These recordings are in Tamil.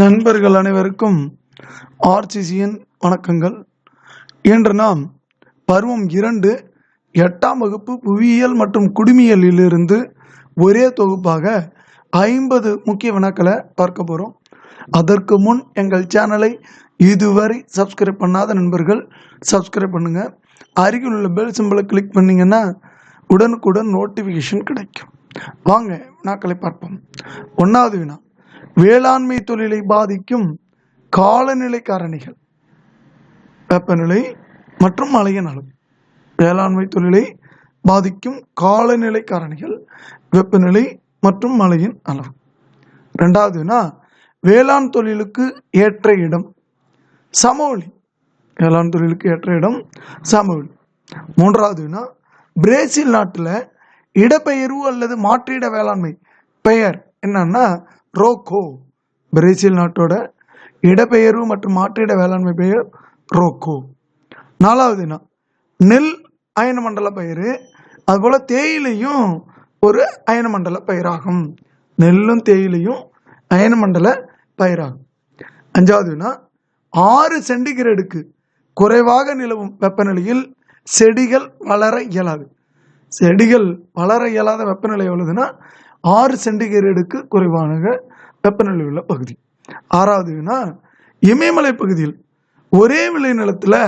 நண்பர்கள் அனைவருக்கும் ஆர்சிசியின் வணக்கங்கள். இன்று நாம் பருவம் இரண்டு எட்டாம் வகுப்பு புவியியல் மற்றும் குடிமியலிலிருந்து ஒரே தொகுப்பாக ஐம்பது முக்கிய வினாக்களை பார்க்க போகிறோம் அதற்கு முன் எங்கள் சேனலை இதுவரை சப்ஸ்கிரைப் பண்ணாத நண்பர்கள் சப்ஸ்கிரைப் பண்ணுங்கள் அருகில் உள்ள பெல் சிம்பிளை கிளிக் பண்ணிங்கன்னா உடனுக்குடன் நோட்டிஃபிகேஷன் கிடைக்கும். வாங்க வினாக்களை பார்ப்போம். ஒன்றாவது வினா. வேளாண்மை தொழிலை பாதிக்கும் காலநிலை காரணிகள் வெப்பநிலை மற்றும் மழையின் அளவு. வேளாண்மை தொழிலை பாதிக்கும் காலநிலை காரணிகள் வெப்பநிலை மற்றும் மழையின் அளவு. ரெண்டாவதுனா வேளாண் தொழிலுக்கு ஏற்ற இடம். சமவெளி. வேளாண் தொழிலுக்கு ஏற்ற இடம் சமவெளி. மூன்றாவதுனா பிரேசில் நாட்டில் இடப்பெயர்வு அல்லது மாற்றிட வேளாண்மை பெயர் என்னன்னா ரோக்கோ பிரேசில் நாட்டோட இடப்பெயர்வு மற்றும் மாற்றிட வேளாண்மை பெயர் ரோக்கோ. நாலாவது நெல் அயன மண்டல பயிர் அதுபோல் தேயிலையும் ஒரு அயன மண்டல பயிராகும். நெல்லும் தேயிலையும் அயன மண்டல பயிராகும். அஞ்சாவது வினா ஆறு சென்டிகிரேடுக்கு குறைவாக நிலவும் வெப்பநிலையில் செடிகள் வளர இயலாது. செடிகள் வளர இயலாத வெப்பநிலை எவ்வளவுன்னா ஆறு சென்டிகிரேடுக்கு குறைவான வெப்பநிலை உள்ள பகுதி. ஆறாவது இமயமலை பகுதியில் ஒரே விளைநிலத்தில்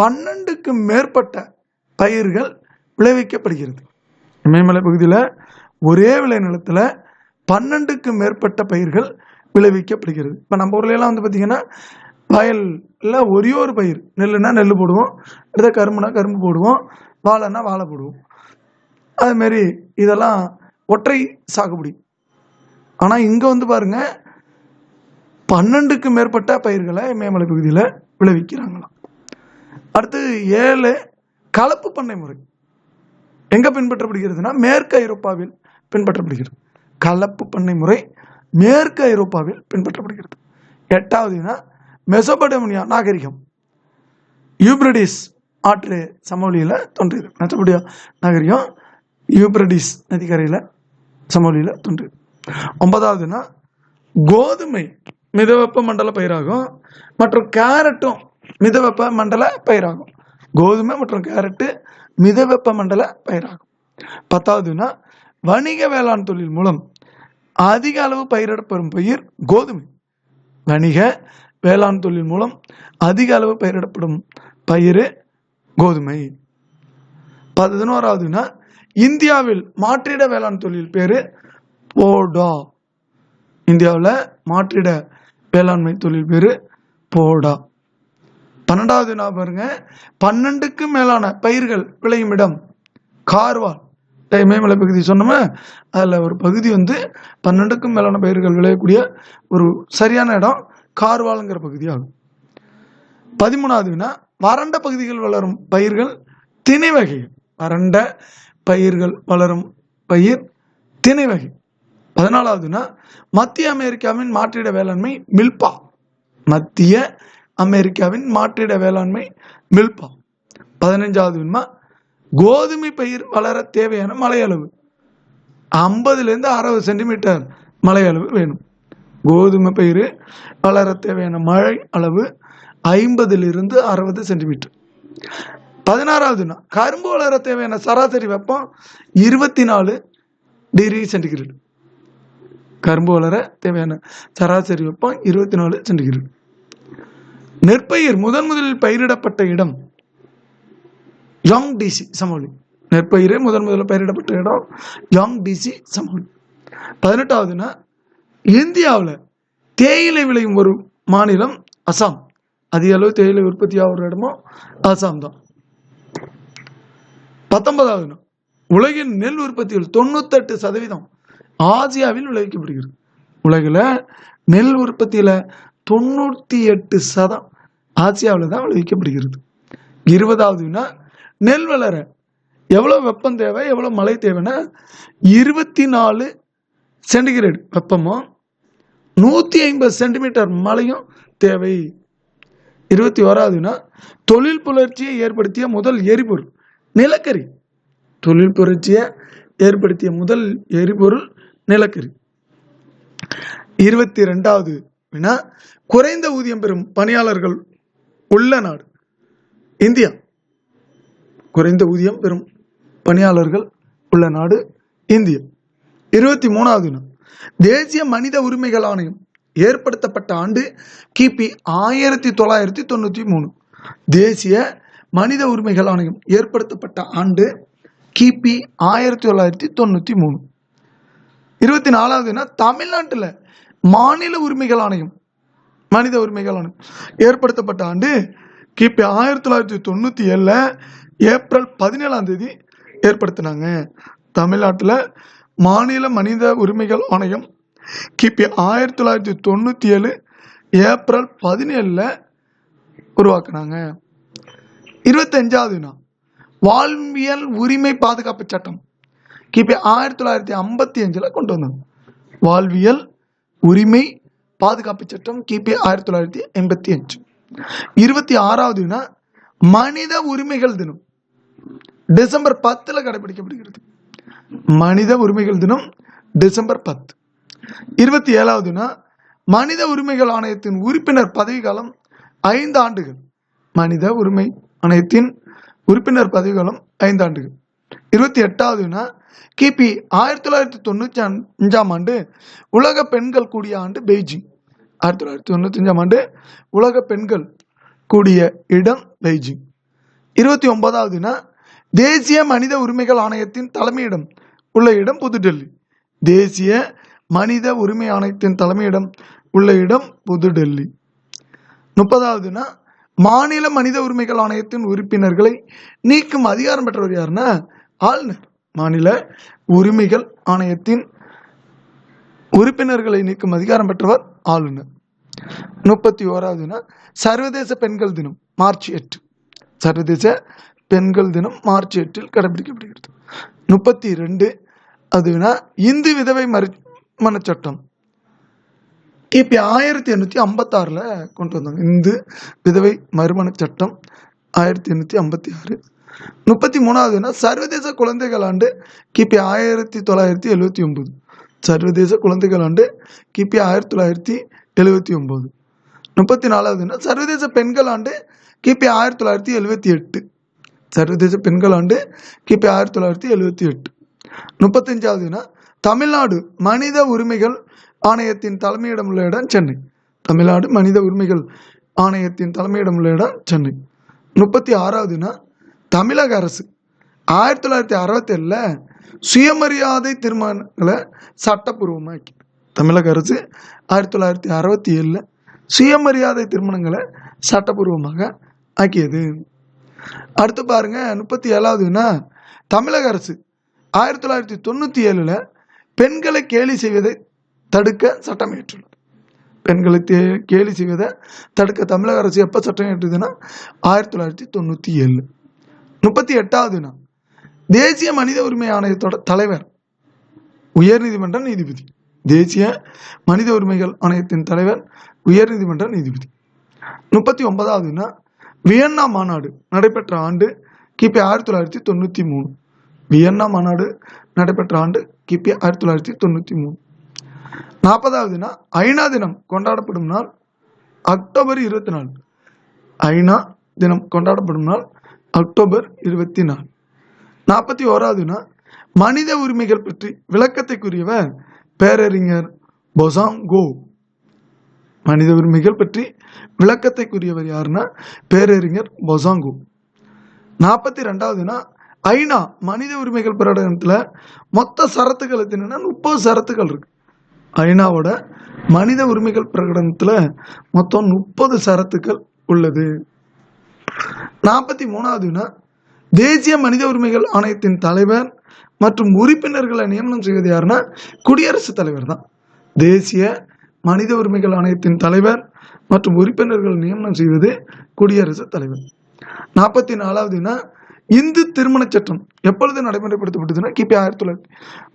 பன்னெண்டுக்கு மேற்பட்ட பயிர்கள் விளைவிக்கப்படுகிறது. இமயமலை பகுதியில் ஒரே விளைநிலத்தில் பன்னெண்டுக்கு மேற்பட்ட பயிர்கள் விளைவிக்கப்படுகிறது. இப்போ நம்ம ஊர்லலாம் வந்து பார்த்திங்கன்னா வயலில் ஒரே ஒரு பயிர் நெல்லுனா நெல் போடுவோம் இதை கரும்புனா கரும்பு போடுவோம் வாழைன்னா வாழை போடுவோம். அதுமாரி இதெல்லாம் ஒற்றை சாகுபடி. ஆனால் இங்கே வந்து பாருங்க பன்னெண்டுக்கு மேற்பட்ட பயிர்களை மேமலை பகுதியில் விளைவிக்கிறாங்களாம். அடுத்து ஏழு கலப்பு பண்ணை முறை. எங்கே பின்பற்றப்படுகிறதுனா மேற்கு ஐரோப்பாவில் பின்பற்றப்படுகிறது. கலப்பு பண்ணை முறை மேற்கு ஐரோப்பாவில் பின்பற்றப்படுகிறது. எட்டாவதுனா மெசோபடோமியா நாகரிகம். யூப்ரடிஸ் ஆற்று சமவெளியில் தோன்றியது மெசோபடியா நாகரிகம் யூப்ரடிஸ் நதிக்கரையில் சமவெளியில் தோன்றியது ஒன்பதாவதுன்னா கோதுமை மிதவெப்ப மண்டல பயிராகும். மற்றும் கேரட்டும் மிதவெப்ப மண்டல பயிராகும். கோதுமை மற்றும் கேரட்டு மிதவெப்ப மண்டல பயிராகும். பத்தாவதுன்னா வணிக வேளாண் தொழில் மூலம் அதிக அளவு பயிரிடப்படும் பயிர் கோதுமை. வணிக வேளாண் தொழில் மூலம் அதிக அளவு பயிரிடப்படும் பயிர் கோதுமை. பதினோராவதுன்னா இந்தியாவில் மாற்றிட வேளாண் தொழில் பேர் போடா. இந்தியாவில் மாற்றிட வேளாண்மை தொழில் பேர் போடா. பன்னெண்டாவது நான் பாருங்க? பன்னெண்டுக்கு மேலான பயிர்கள் விளையும் இடம் கார்வால். மேமலை பகுதி சொன்னோமே? அதில் ஒரு பகுதி வந்து பன்னெண்டுக்கும் மேலான பயிர்கள் விளையக்கூடிய ஒரு சரியான இடம் கார்வாலுங்கிற பகுதி ஆகும் பதிமூணாவது வினா வறண்ட பகுதிகள் வளரும் பயிர்கள் திணை வகைகள். வறண்ட பயிர்கள் வளரும் பயிர் திணை வகை. பதினாலாவதுனா மத்திய அமெரிக்காவின் மாற்றிட வேளாண்மை மில்பா. மத்திய அமெரிக்காவின் மாற்றிட வேளாண்மை மில்பா. பதினஞ்சாவது கோதுமை பயிர் வளர தேவையான மழையளவு ஐம்பதுலேருந்து அறுபது சென்டிமீட்டர் மலையளவு வேணும். கோதுமை பயிர் வளர தேவையான மழை அளவு ஐம்பதுலிருந்து அறுபது சென்டிமீட்டர். பதினாறாவது நாள் கரும்பு வளர தேவையான சராசரி வெப்பம் இருபத்தி நாலு டிகிரி சென்டிகிரேடு கரும்பு வளர தேவையான சராசரி வெப்பம் இருபத்தி நாலு சென்டிகிரேடு நெற்பயிர் முதன் முதலில் பயிரிடப்பட்ட இடம் யாங் டிசி சமவெளி. நெற்பயிரே முதன் முதலில் பயிரிடப்பட்ட இடம் யாங் டிசி சமவெளி. பதினெட்டாவதுன்னா இந்தியாவில் தேயிலை விளையும் ஒரு மாநிலம் அசாம். அதிக அளவு தேயிலை உற்பத்தி ஆகிற இடமும் அசாம் தான். பத்தொன்பதாவது உலகின் நெல் உற்பத்தியில் தொண்ணூத்தெட்டு சதவீதம் ஆசியாவில் விளைவிக்கப்படுகிறது. உலகில் நெல் உற்பத்தியில் தொண்ணூற்றி எட்டு சதம் ஆசியாவில் தான் விளைவிக்கப்படுகிறது. இருபதாவதுனா நெல் வளர எவ்வளோ வெப்பம் தேவை எவ்வளோ மழை தேவைன்னா இருபத்தி நாலு சென்டிகிரேடு வெப்பமும் நூற்றி ஐம்பது சென்டிமீட்டர் மழையும் தேவை. இருபத்தி ஓராவதுனா தொழில் புலர்ச்சியை ஏற்படுத்திய முதல் எரிபொருள். நிலக்கரி. தொழில் புரட்சியை ஏற்படுத்திய முதல் எரிபொருள் நிலக்கரி. இருபத்தி ரெண்டாவது வினா குறைந்த ஊதியம் பெறும் பணியாளர்கள் உள்ள நாடு இந்தியா. குறைந்த ஊதியம் பெறும் பணியாளர்கள் உள்ள நாடு இந்தியா. இருபத்தி மூணாவது வினா தேசிய மனித உரிமைகள் ஆணையம் ஏற்படுத்தப்பட்ட ஆண்டு கிபி ஆயிரத்தி தொள்ளாயிரத்தி தொண்ணூற்றி மூணு. தேசிய மனித உரிமைகள் ஆணையம் ஏற்படுத்தப்பட்ட ஆண்டு கிபி ஆயிரத்தி தொள்ளாயிரத்தி தொண்ணூற்றி மூணு. இருபத்தி நாலாவதுனா தமிழ்நாட்டில் மாநில உரிமைகள் ஆணையம் மனித உரிமைகள் ஆணையம் ஏற்படுத்தப்பட்ட ஆண்டு கிபி ஆயிரத்தி தொள்ளாயிரத்தி தொண்ணூற்றி ஏழில் ஏப்ரல் பதினேழாம் தேதி ஏற்படுத்தினாங்க. தமிழ்நாட்டில் மாநில மனித உரிமைகள் ஆணையம் கிபி ஆயிரத்தி தொள்ளாயிரத்தி தொண்ணூற்றி ஏழு ஏப்ரல் பதினேழில் உருவாக்குனாங்க. இருபத்தஞ்சாவது வினா வாழ்வியல் உரிமை பாதுகாப்பு சட்டம். கிபி ஆயிரத்தி தொள்ளாயிரத்தி ஐம்பத்தி அஞ்சில் கொண்டு வந்தாங்க வாழ்வியல் உரிமை பாதுகாப்பு சட்டம் கிபி ஆயிரத்தி தொள்ளாயிரத்தி எண்பத்தி அஞ்சு. இருபத்தி ஆறாவது வினா மனித உரிமைகள் தினம். டிசம்பர் பத்தில் கடைபிடிக்கப்படுகிறது. மனித உரிமைகள் தினம் டிசம்பர் பத்து. இருபத்தி ஏழாவதுனா மனித உரிமைகள் ஆணையத்தின் உறுப்பினர் பதவிக்காலம் ஐந்து ஆண்டுகள். மனித உரிமை ஆணையத்தின் உறுப்பினர் பதவிக்காலம் ஐந்தாண்டுகள் இருபத்தி எட்டாவதுனா கிபி ஆயிரத்தி தொள்ளாயிரத்தி தொண்ணூற்றி அஞ்சாம் ஆண்டு உலக பெண்கள் கூடிய ஆண்டு பெய்ஜிங். ஆயிரத்தி தொள்ளாயிரத்தி தொண்ணூற்றி அஞ்சாம் ஆண்டு உலக பெண்கள் கூடிய இடம் பெய்ஜிங். இருபத்தி ஒன்பதாவதுனா தேசிய மனித உரிமைகள் ஆணையத்தின் தலைமையிடம் உள்ள இடம் புதுடெல்லி. தேசிய மனித உரிமை ஆணையத்தின் தலைமையிடம் உள்ள இடம் புதுடெல்லி. முப்பதாவதுனா மாநில மனித உரிமைகள் ஆணையத்தின் உறுப்பினர்களை நீக்கும் அதிகாரம் பெற்றவர் யாருன்னா ஆளுநர். மாநில உரிமைகள் ஆணையத்தின் உறுப்பினர்களை நீக்கும் அதிகாரம் பெற்றவர் ஆளுநர். முப்பத்தி ஓராவதுனா சர்வதேச பெண்கள் தினம் மார்ச் எட்டு. சர்வதேச பெண்கள் தினம் மார்ச் எட்டில் கடைபிடிக்கப்படுகிறது. முப்பத்தி ரெண்டு அதுனா இந்து விதவை மறுமண சட்டம். கிபி ஆயிரத்தி எண்ணூற்றி ஐம்பத்தாறில் கொண்டு வந்தாங்க. இந்து விதவை மறுமண சட்டம் ஆயிரத்தி எண்ணூற்றி ஐம்பத்தி ஆறு முப்பத்தி மூணாவதுன்னா சர்வதேச குழந்தைகள் ஆண்டு கிபி ஆயிரத்தி தொள்ளாயிரத்தி எழுவத்தி ஒம்பது சர்வதேச குழந்தைகள் ஆண்டு கிபி ஆயிரத்தி தொள்ளாயிரத்தி எழுவத்தி ஒம்பது முப்பத்தி நாலாவதுன்னா சர்வதேச பெண்கள் ஆண்டு கிபி ஆயிரத்தி தொள்ளாயிரத்தி எழுவத்தி எட்டு. சர்வதேச பெண்கள் ஆண்டு கிபி ஆயிரத்தி தொள்ளாயிரத்தி எழுவத்தி எட்டு. முப்பத்தஞ்சாவதுன்னா தமிழ்நாடு மனித உரிமைகள் ஆணையத்தின் தலைமையிடம் உள்ள இடம் சென்னை. தமிழ்நாடு மனித உரிமைகள் ஆணையத்தின் தலைமையிடம் உள்ள இடம் சென்னை. முப்பத்தி ஆறாவதுனா தமிழக அரசு. ஆயிரத்தி தொள்ளாயிரத்தி அறுபத்தேழில் சுயமரியாதை திருமணங்களை சட்டப்பூர்வமாக்கி. தமிழக அரசு ஆயிரத்தி தொள்ளாயிரத்தி அறுபத்தி ஏழில் சுயமரியாதை திருமணங்களை சட்டப்பூர்வமாக ஆக்கியது. அடுத்து பாருங்க முப்பத்தி ஏழாவதுன்னா தமிழக அரசு ஆயிரத்தி தொள்ளாயிரத்தி தொண்ணூற்றி ஏழில் பெண்களை கேலி செய்வதை தடுக்க சட்டம் இயற்றுள்ளது பெண்களை தே கேலி செய்வதை தடுக்க தமிழக அரசு எப்போ சட்டம் இயற்றுதுன்னா ஆயிரத்தி தொள்ளாயிரத்தி தொண்ணூற்றி ஏழு. முப்பத்தி எட்டாவதுனா தேசிய மனித உரிமை ஆணையத்தோட தலைவர் உயர்நீதிமன்ற நீதிபதி. தேசிய மனித உரிமைகள் ஆணையத்தின் தலைவர் உயர்நீதிமன்ற நீதிபதி. முப்பத்தி ஒன்பதாவதுனா வியன்னா மாநாடு நடைபெற்ற ஆண்டு கிபி ஆயிரத்தி தொள்ளாயிரத்தி தொண்ணூற்றி மூணு. வியன்னா மாநாடு நடைபெற்ற ஆண்டு கிபி ஆயிரத்தி தொள்ளாயிரத்தி தொண்ணூற்றி மூணு. நாற்பதாவதுனா ஐநா தினம் கொண்டாடப்படும் நாள் அக்டோபர் இருபத்தி நாலு ஐநா தினம் கொண்டாடப்படும் நாள் அக்டோபர் இருபத்தி நாலு நாற்பத்தி ஓராவதுனா மனித உரிமைகள் பற்றி விளக்கத்தை கூறியவர் பேரறிஞர் பொசாங்கோ. மனித உரிமைகள் பற்றி விளக்கத்தை கூறியவர் யாருன்னா பேரறிஞர் பொசாங்கோ. நாற்பத்தி ரெண்டாவதுனா ஐநா மனித உரிமைகள் பிரகடனத்தில் மொத்த சரத்துகள் எத்தனைன்னா முப்பது சரத்துகள் இருக்கு. ஐநாவோட மனித உரிமைகள் பிரகடனத்தில் மொத்தம் முப்பது சரத்துக்கள் உள்ளது. நாற்பத்தி மூணாவதுனா தேசிய மனித உரிமைகள் ஆணையத்தின் தலைவர் மற்றும் உறுப்பினர்களை நியமனம் செய்வது யாருன்னா குடியரசுத் தலைவர் தான். தேசிய மனித உரிமைகள் ஆணையத்தின் தலைவர் மற்றும் உறுப்பினர்கள் நியமனம் செய்வது குடியரசுத் தலைவர். நாற்பத்தி நாலாவதுனா இந்து திருமண சட்டம் எப்பொழுது நடைமுறைப்படுத்தப்பட்டதுன்னா கிபி ஆயிரத்தி தொள்ளாயிரத்தி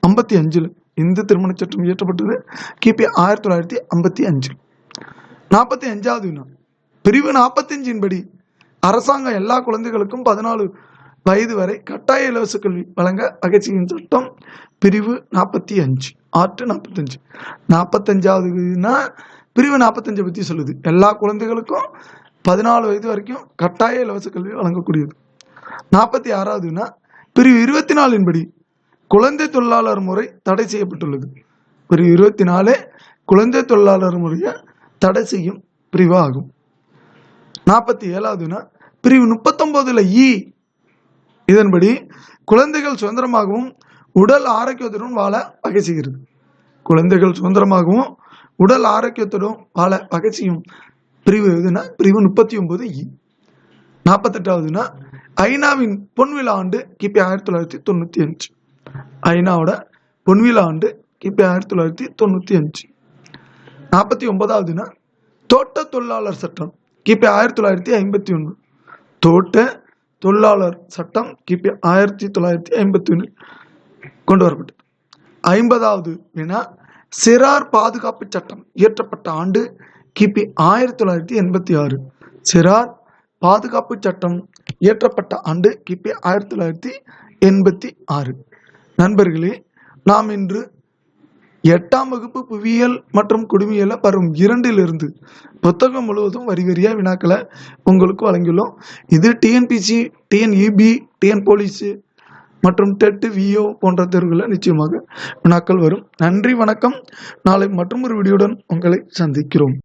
ஐம்பத்தி அஞ்சில் இந்து திருமண சட்டம் இயற்றப்பட்டது கிபி ஆயிரத்தி தொள்ளாயிரத்தி ஐம்பத்தி அஞ்சில். நாற்பத்தி அஞ்சாவது வினா பிரிவு நாற்பத்தஞ்சின் படி அரசாங்கம் எல்லா குழந்தைகளுக்கும் பதினாலு வயது வரை கட்டாய இலவச கல்வி வழங்க வகை செய்யும் சட்டம் பிரிவு நாற்பத்தி அஞ்சு ஆற்று நாற்பத்தஞ்சு நாற்பத்தஞ்சாவதுனா பிரிவு நாற்பத்தஞ்சை பற்றி சொல்லுது. எல்லா குழந்தைகளுக்கும் பதினாலு வயது வரைக்கும் கட்டாய இலவச கல்வி வழங்கக்கூடியது. நாற்பத்தி ஆறாவது வினா பிரிவு இருபத்தி நாலின்படி குழந்தை தொழிலாளர் முறை தடை செய்யப்பட்டுள்ளது. பிரிவு இருபத்தி நாலு குழந்தை தொழிலாளர் முறையை தடை செய்யும் பிரிவு ஆகும் நாற்பத்தி ஏழாவது வினா பிரிவு முப்பத்தொன்பதுல இ இதன்படி குழந்தைகள் சுதந்திரமாகவும் உடல் ஆரோக்கியத்துடன் வாழ வகை செய்கிறது. குழந்தைகள் சுதந்திரமாகவும் உடல் ஆரோக்கியத்துடன் வாழ வகை செய்யும் பிரிவு எதுனா பிரிவு முப்பத்தி ஒன்பது இ. நாற்பத்தெட்டாவதுனா ஐநாவின் பொன்விழா ஆண்டு கிபி ஆயிரத்தி தொள்ளாயிரத்தி தொண்ணூற்றி அஞ்சு. ஐநாவோட பொன்விழா ஆண்டு கிபி ஆயிரத்தி தொள்ளாயிரத்தி தொண்ணூற்றி அஞ்சு. நாற்பத்தி ஒன்பதாவதுனா தோட்ட தொழிலாளர் சட்டம் கிபி ஆயிரத்தி தொள்ளாயிரத்தி ஐம்பத்தி ஒன்று. தோட்ட தொழிலாளர் சட்டம் கிபி ஆயிரத்தி தொள்ளாயிரத்தி ஐம்பத்தி ஒன்றில் கொண்டு வரப்பட்டது. ஐம்பதாவது வினா சிறார் பாதுகாப்பு சட்டம் இயற்றப்பட்ட ஆண்டு கிபி ஆயிரத்தி தொள்ளாயிரத்தி எண்பத்தி ஆறு. சிறார் பாதுகாப்பு சட்டம் இயற்றப்பட்ட ஆண்டு கிபி ஆயிரத்தி தொள்ளாயிரத்தி எண்பத்தி ஆறு. நண்பர்களே நாம் இன்று எட்டாம் வகுப்பு புவியியல் மற்றும் குடிமியல பருவம் இரண்டிலிருந்து புத்தகம் முழுவதும் வரி வரியா வினாக்களை உங்களுக்கு வழங்கியுள்ளோம். இது டிஎன்பிசி டிஎன்இபி டிஎன் போலீஸு மற்றும் டெட்டு விஓ போன்ற தேர்வுகளில் நிச்சயமாக வினாக்கள் வரும். நன்றி வணக்கம். நாளை மற்றும் ஒரு வீடியோடன் உங்களை சந்திக்கிறோம்.